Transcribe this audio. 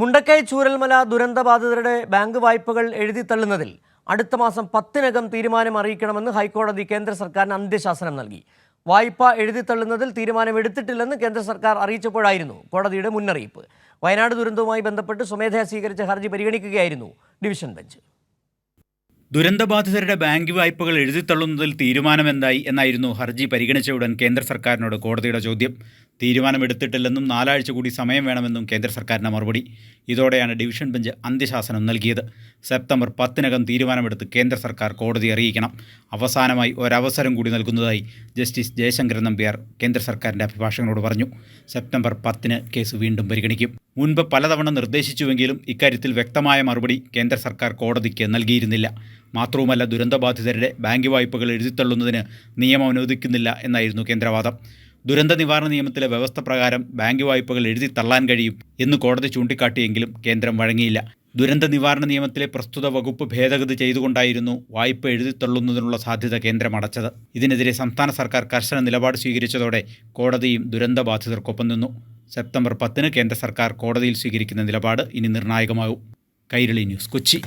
Mundakkai Chooralmala ദുരന്തബാധിതരുടെ bank വായ്പകൾ എഴുതിത്തള്ളുന്നതിൽ അടുത്ത മാസം പത്തിനകം തീരുമാനം അറിയിക്കണമെന്ന് ഹൈക്കോടതി കേന്ദ്ര സർക്കാരിന് അന്ത്യശാസനം നൽകി. വായ്പ എഴുതിത്തള്ളുന്നതിൽ തീരുമാനമെടുത്തിട്ടില്ലെന്ന് കേന്ദ്ര സർക്കാർ അറിയിച്ചപ്പോഴായിരുന്നു കോടതിയുടെ മുന്നറിയിപ്പ്. വയനാട് ദുരന്തവുമായി ബന്ധപ്പെട്ട് സ്വമേധയാ സ്വീകരിച്ച ഹർജി പരിഗണിക്കുകയായിരുന്നു ഡിവിഷൻ ബെഞ്ച്. ദുരന്തബാധിതരുടെ ബാങ്ക് വായ്പകൾ എഴുതിത്തള്ളുന്നതിൽ തീരുമാനമെന്തായി എന്നായിരുന്നു ഹർജി പരിഗണിച്ച ഉടൻ കേന്ദ്ര സർക്കാരിനോട് കോടതിയുടെ ചോദ്യം. തീരുമാനമെടുത്തിട്ടില്ലെന്നും നാലാഴ്ച കൂടി സമയം വേണമെന്നും കേന്ദ്ര സർക്കാരിന്റെ മറുപടി. ഇതോടെയാണ് ഡിവിഷൻ ബെഞ്ച് അന്ത്യശാസനം നൽകിയത്. സെപ്റ്റംബർ പത്തിനകം തീരുമാനമെടുത്ത് കേന്ദ്ര സർക്കാർ കോടതി അറിയിക്കണം. അവസാനമായി ഒരവസരം കൂടി നൽകുന്നതായി ജസ്റ്റിസ് ജയശങ്കരൻ നമ്പ്യാർ കേന്ദ്ര സർക്കാരിന്റെ അഭിഭാഷകനോട് പറഞ്ഞു. സെപ്റ്റംബർ പത്തിന് കേസ് വീണ്ടും പരിഗണിക്കും. മുൻപ് പലതവണ നിർദ്ദേശിച്ചുവെങ്കിലും ഇക്കാര്യത്തിൽ വ്യക്തമായ മറുപടി കേന്ദ്ര സർക്കാർ കോടതിക്ക് നൽകിയിരുന്നില്ല. മാത്രവുമല്ല ദുരന്തബാധിതരുടെ ബാങ്ക് വായ്പകൾ എഴുതിത്തള്ളുന്നതിന് നിയമം അനുവദിക്കുന്നില്ല എന്നായിരുന്നു കേന്ദ്രവാദം. ദുരന്ത നിവാരണ നിയമത്തിലെ വ്യവസ്ഥ പ്രകാരം ബാങ്ക് വായ്പകൾ എഴുതി തള്ളാൻ കഴിയും എന്ന് കോടതി ചൂണ്ടിക്കാട്ടിയെങ്കിലും കേന്ദ്രം വഴങ്ങിയില്ല. ദുരന്ത നിവാരണ നിയമത്തിലെ പ്രസ്തുത വകുപ്പ് ഭേദഗതി ചെയ്തുകൊണ്ടായിരുന്നു വായ്പ എഴുതിത്തള്ളുന്നതിനുള്ള സാധ്യത കേന്ദ്രം അടച്ചത്. ഇതിനെതിരെ സംസ്ഥാന സർക്കാർ കർശന നിലപാട് സ്വീകരിച്ചതോടെ കോടതിയും ദുരന്തബാധിതർക്കൊപ്പം നിന്നു. സെപ്റ്റംബർ പത്തിന് കേന്ദ്ര സർക്കാർ കോടതിയിൽ സ്വീകരിക്കുന്ന നിലപാട് ഇനി നിർണായകമാകും. കൈരളി ന്യൂസ് കൊച്ചി.